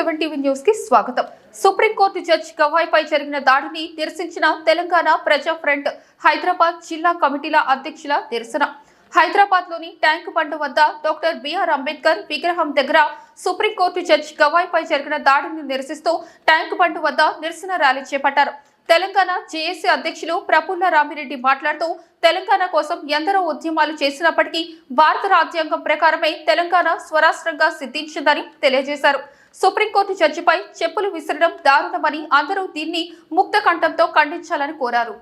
Seven TV న్యూస్కి స్వాగతం. Supreme court judge గవాయ్పై జరిగిన దాడిని నిరసించిన తెలంగాణ ప్రజా ఫ్రంట్ హైదరాబాద్ జిల్లా కమిటీల అధ్యక్షుల నిరసన. హైదరాబాద్లోని ట్యాంక్ బండ్ వద్ద డాక్టర్ బిఆర్ అంబేద్కర్ విగ్రహం దగ్గర సుప్రీంకోర్టు జడ్జి గవాయ్పై జరిగిన దాడిని నిరసిస్తూ ట్యాంక్ బండ్ వద్ద నిరసన ర్యాలీ చేపట్టారు. తెలంగాణ జేఏసీ అధ్యక్షులు ప్రఫుల్ల రామిరెడ్డి మాట్లాడుతూ తెలంగాణ కోసం ఎందరో ఉద్యమాలు చేసినప్పటికీ భారత రాజ్యాంగం ప్రకారమే తెలంగాణ స్వరాష్ట్రంగా సిద్ధించిందని తెలియజేశారు. సుప్రీంకోర్టు జడ్జిపై చెప్పులు విసరడం దారుణమని అందరూ దీన్ని ముక్త కంఠంతో ఖండించాలని కోరారు.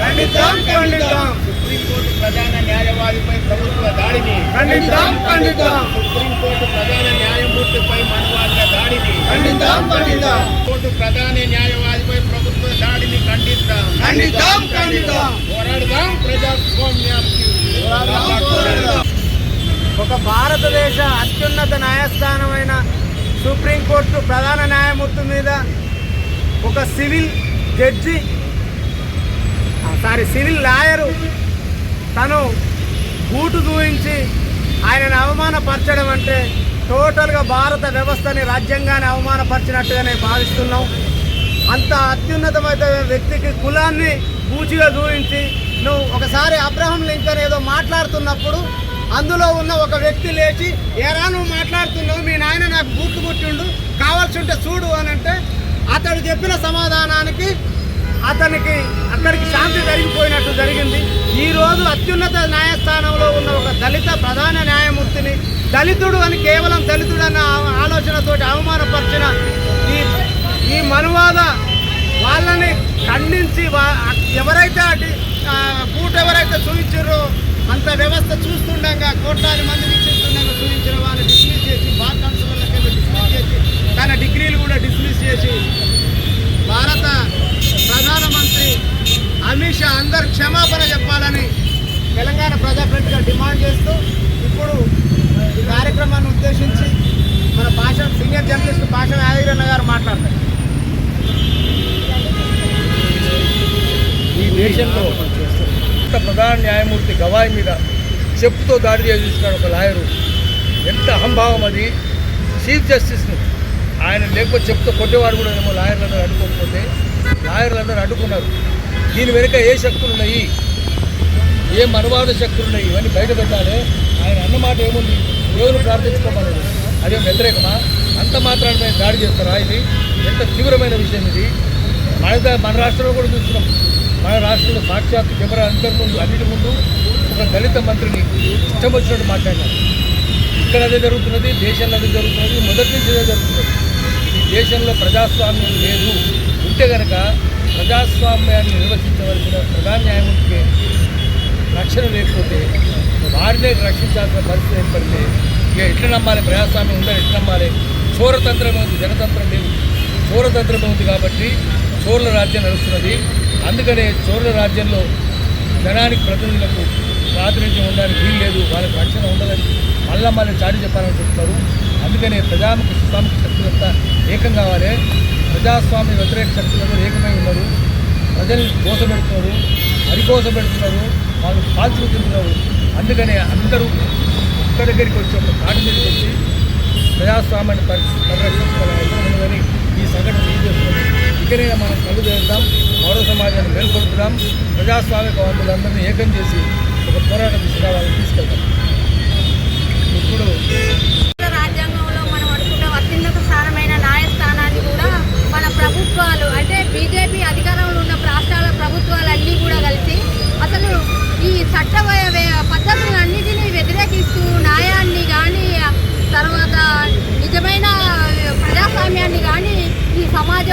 ఖండిద్దాం, ఖండిద్దాం. సుప్రీంకోర్టు ప్రధాన న్యాయవాదిపై ప్రభుత్వ దాడిని ఖండిద్దాం ఖండిద్దాం సుప్రీంకోర్టు ప్రధాన న్యాయమూర్తిపై మనవాదుల దాడిని ఖండిద్దాం ఖండిద్దాం కోర్టు ప్రధాన న్యాయవాదిపై ప్రభుత్వ దాడిని ఖండిద్దాం ఖండిద్దాం ఖండిద్దాం పోరాడదాం ప్రజాస్వామ్యానికి ఒక భారతదేశ అత్యున్నత న్యాయస్థానమైన సుప్రీంకోర్టు ప్రధాన న్యాయమూర్తి మీద ఒక సివిల్ జడ్జి ఆ, సారీ సివిల్ లాయరు తను బూటు దూయించి ఆయనను అవమానపరచడం అంటే టోటల్గా భారత వ్యవస్థని రాజ్యాంగాన్ని అవమానపరిచినట్టుగానే భావిస్తున్నాం. అంత అత్యున్నతమైన వ్యక్తికి కులాన్ని పూచిగా దూయించి నువ్వు ఒకసారి అబ్రహం లింకన్ ఏదో మాట్లాడుతున్నప్పుడు అందులో ఉన్న ఒక వ్యక్తి లేచి ఎరా నువ్వు మాట్లాడుతున్నావు? మీ నాయన నాకు బూట్లు పుట్టిండు కావాల్సి ఉంటే చూడు అని అంటే అతడు చెప్పిన సమాధానానికి అతనికి అక్కడికి శాంతి జరిగిపోయినట్టు జరిగింది. ఈరోజు అత్యున్నత న్యాయస్థానంలో ఉన్న ఒక దళిత ప్రధాన న్యాయమూర్తిని దళితుడు అని కేవలం దళితుడు అన్న ఆలోచనతోటి అవమానపరిచిన ఈ ఈ మనువాద వాళ్ళని ఖండించి ఎవరైతే అటు బూట్ ఎవరైతే చూపించారో అంత వ్యవస్థ చూస్తుండగా కోట్లాది మంది వీక్షిస్తుండగా చూపించిన వాళ్ళని డిస్మిస్ చేసి బార్ కౌన్సిలర్లకి డిస్మిస్ చేసి తన డిగ్రీలు కూడా డిస్మిస్ చేసి భారత ప్రధానమంత్రి అమిత్ షా అందరు క్షమాపణ చెప్పాలని తెలంగాణ ప్రజా డిమాండ్ చేస్తూ ఇప్పుడు ఈ కార్యక్రమాన్ని ఉద్దేశించి మన భాష సీనియర్ జర్నలిస్ట్ భాష యాదగిరన్న గారు మాట్లాడతారు. ఈ దేశంలో ఎంత ప్రధాన న్యాయమూర్తి గవాయి మీద చెప్పుతో దాడి చేస్తున్నాడు ఒక లాయరు. ఎంత అహంభావం అది. చీఫ్ జస్టిస్ని ఆయన లేకపోతే చెప్తూ కొట్టేవాడు కూడా ఏమో లాయర్లందరూ అడ్డుకోకపోతే లాయర్లందరూ అడ్డుకున్నారు. దీని వెనుక ఏ శక్తులు ఉన్నాయి? ఏ మనవాద శక్తులు ఉన్నాయి? ఇవన్నీ బయట పెట్టాలి. ఆయన అన్నమాట ఏముంది? దేవుని ప్రార్థించుకోమన్నాడు. అదే వ్యతిరేకమా? అంత మాత్రాన్ని మేము దాడి చేస్తారా ఇది? ఎంత తీవ్రమైన విషయం ఇది. మన మన రాష్ట్రంలో కూడా చూస్తున్నాం. మన రాష్ట్రంలో సాక్షాత్ కెమెరా అందరి ముందు అన్నిటి ముందు ఒక దళిత మంత్రిని ఇష్టం వచ్చినట్టు మాట్లాడినారు. ఇక్కడ అదే జరుగుతున్నది దేశంలో అదే జరుగుతున్నది మొదటి నుంచి అదే జరుగుతున్నది. దేశంలో ప్రజాస్వామ్యం లేదు. ఉంటే కనుక ప్రజాస్వామ్యాన్ని నిర్వచించవలసిన ప్రధాన న్యాయమూర్తికి రక్షణ లేకపోతే వారినే రక్షించాల్సిన పరిస్థితి ఏర్పడితే ఇక ఎట్లా నమ్మాలి? ప్రజాస్వామ్యం ఉందని ఎట్లా నమ్మాలి? చోరతంత్రం ఉంది. జనతంత్రం లేదు. చోరతంత్రం ఉంది కాబట్టి చోర్ల రాజ్యం నడుస్తున్నది. అందుకనే చోర్ల రాజ్యంలో జనానికి ప్రతినిధులకు ప్రాతినిధ్యం ఉండడానికి వీలు లేదు. వాళ్ళకి రక్షణ ఉండదని మళ్ళా మళ్ళీ చాటి చెప్పాలని చెప్తారు. అందుకనే ప్రజాముఖ స్వామిక శక్తులంతా ఏకం కావాలి. ప్రజాస్వామ్య వ్యతిరేక శక్తులందరూ ఏకమై ఉన్నారు ప్రజల్ని మోసపెడుతున్నారు అరికోసపెడుతున్నారు వాళ్ళు కాల్చుకు తింటున్నారు. అందుకనే అందరూ ఒక్క దగ్గరికి వచ్చి ఒక కాటి మీదకి వచ్చి ప్రజాస్వామ్యాన్ని పరి పరిరక్షించుకోవాలని ఈ సంఘటన తెలియజేస్తుంది ఇకనైనా మనం కళ్ళు చేద్దాం పౌర సమాజాన్ని మేల్కొల్పుదాం. ప్రజాస్వామికవంతులందరినీ ఏకం చేసి ఒక పోరాట తీసుకురావాలని తీసుకెళ్తాం ఇప్పుడు భారత రాజ్యాంగంలో మనం అనుకున్న అత్యున్నత స్థానమైన న్యాయస్థానాన్ని కూడా మన ప్రభుత్వాలు అంటే బీజేపీ అధికారంలో ఉన్న రాష్ట్రాల ప్రభుత్వాలన్నీ కూడా కలిసి అసలు ఈ చట్ట వ- వే- పద్ధతులన్నిటినీ వ్యతిరేకిస్తూ న్యాయాన్ని కానీ తర్వాత నిజమైన ప్రజాస్వామ్యాన్ని కానీ ఈ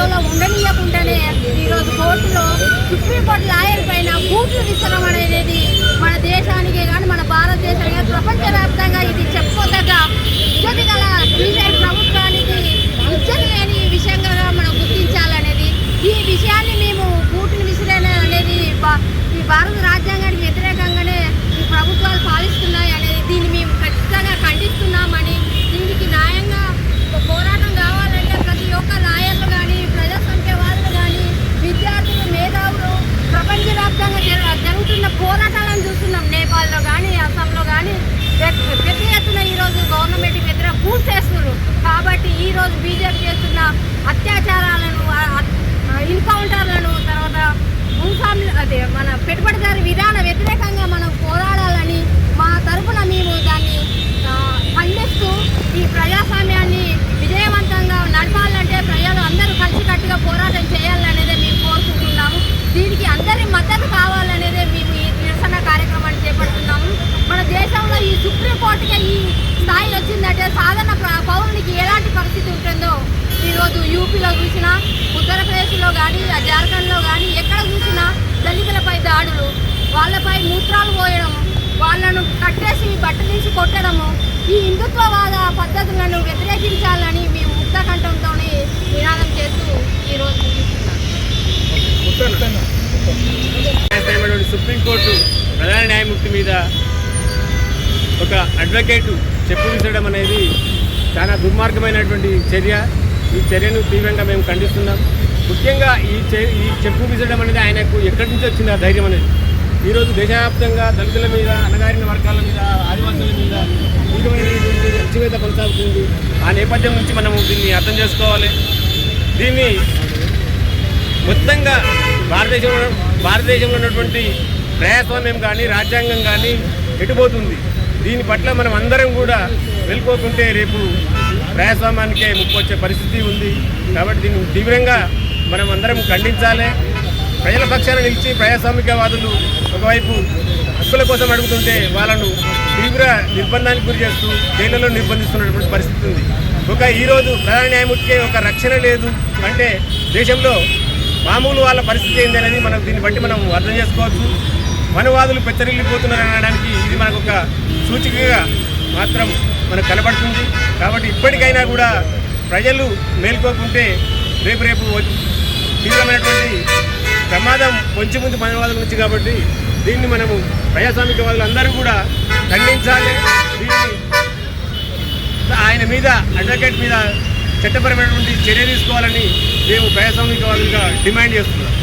సమాజంలో ఉండనీయకుండానే ఈరోజు కోర్టులో సుప్రీంకోర్టు లాయర్ పైన బూట్లు విసరం అనేది మన దేశానికి కానీ మన భారతదేశానికి ప్రపంచవ్యాప్తంగా ఇది చెప్పుకోదగ్గ ఇజ్జతి గల బీజేపీ ప్రభుత్వానికి ఇజ్జతి లేని విషయంగా మనం గుర్తించాలనేది ఈ విషయాన్ని మేము బూట్లు విసిరేన అనేది భా- ఈ భారత రాజ్యాంగానికి వ్యతిరేకంగానే ఈ ప్రభుత్వాలు పాలిస్తున్నాయి అనేది దీన్ని మేము ఖచ్చితంగా ఖండిస్తున్నామని ఈ గవర్నమెంట్ వ్యతిరేక పూర్తి చేస్తున్నారు కాబట్టి ఈ జరిగేస్తున్న చేస్తున్న అత్యాచారాలను ఎన్కౌంటర్లను తర్వాత భూస్వాములు అదే మన పెట్టుబడిదారు విధాన వ్యతిరేకంగా మనం పోరాడాలని మా తరపున మేము దాన్ని ఆ, ఖండిస్తూ ఈ ప్రజాస్వామ్యాన్ని విజయవంతంగా నడపాలంటే ప్రజలు అందరూ కలిసికట్టుగా పోరాటం చేయాలనేదే మేము కోరుకుంటున్నాము దీనికి అందరి మద్దతు కావాలనేదే మేము ఈ నిరసన కార్యక్రమాన్ని చేపడుతున్నాము మన దేశంలో ఈ సుప్రీంకోర్టుకే ఈ స్థాయి వచ్చిందంటే సాధారణ ప్ర- పౌరునికి ఎలాంటి పరిస్థితి ఉంటుందో ఈరోజు యూపీలో చూసినా ఉత్తరప్రదేశ్లో కానీ జార్ఖండ్లో కానీ ఎక్కడ చూసినా దళితులపై దాడులు వాళ్ళపై మూత్రాలు పోయడం వాళ్ళను కట్టేసి బట్ట తీసి కొట్టడము ఈ హిందుత్వవాద పద్ధతులను వ్యతిరేకించాలని మేము ముక్తకంఠంతో నినాదం చేస్తూ ఈరోజు సుప్రీంకోర్టు ప్రధాన న్యాయమూర్తి మీద ఒక అడ్వకేటు చెప్పు అనేది చాలా దుర్మార్గమైనటువంటి చర్య. ఈ చర్యను తీవ్రంగా మేము ఖండిస్తున్నాం. ముఖ్యంగా ఈ ఈ చెప్పు విసరడం అనేది ఆయనకు ఎక్కడి నుంచి వచ్చింది ఆ ధైర్యం అనేది? ఈరోజు దేశవ్యాప్తంగా దళితుల మీద అణగారిన వర్గాల మీద ఆదివాసుల మీద తీవ్రమైనటువంటి అణచివేత కొనసాగుతుంది. ఆ నేపథ్యం నుంచి మనము దీన్ని అర్థం చేసుకోవాలి. దీన్ని మొత్తంగా భారతదేశంలో భారతదేశంలో ఉన్నటువంటి ప్రజాస్వామ్యం కానీ రాజ్యాంగం కానీ ఎటుపోతుంది? దీని పట్ల మనం అందరం కూడా వెళ్ళిపోతుంటే రేపు ప్రజాస్వామ్యానికే ముప్పు వచ్చే పరిస్థితి ఉంది. కాబట్టి దీన్ని తీవ్రంగా మనం అందరం ఖండించాలి. ప్రజల పక్షాన నిలిచి ప్రజాస్వామికవాదులు ఒకవైపు హక్కుల కోసం అడుగుతుంటే వాళ్ళను తీవ్ర నిర్బంధానికి గురి చేస్తూ జైళ్ళలో నిర్బంధిస్తున్నటువంటి పరిస్థితి ఉంది. ఒక ఈరోజు ప్రధాన న్యాయమూర్తికి ఒక రక్షణ లేదు అంటే దేశంలో మామూలు వాళ్ళ పరిస్థితి ఏంది అనేది మనం దీన్ని బట్టి మనం అర్థం చేసుకోవచ్చు. మనవాదులు పెచ్చరిల్లిపోతున్నారు అనడానికి ఇది మనకు ఒక సూచికగా మాత్రం మనకు కనబడుతుంది. కాబట్టి ఇప్పటికైనా కూడా ప్రజలు మేల్కోకుంటే రేపు రేపు తీవ్రమైనటువంటి ప్రమాదం పొంచి ముందు మనవాదం నుంచి కాబట్టి దీన్ని మనము ప్రజాస్వామికవాదులు అందరూ కూడా ఖండించాలి. దీన్ని ఆయన మీద అడ్వకేట్ మీద చట్టపరమైనటువంటి చర్య తీసుకోవాలని మేము ప్రజాస్వామికవాదులుగా డిమాండ్ చేస్తున్నాం.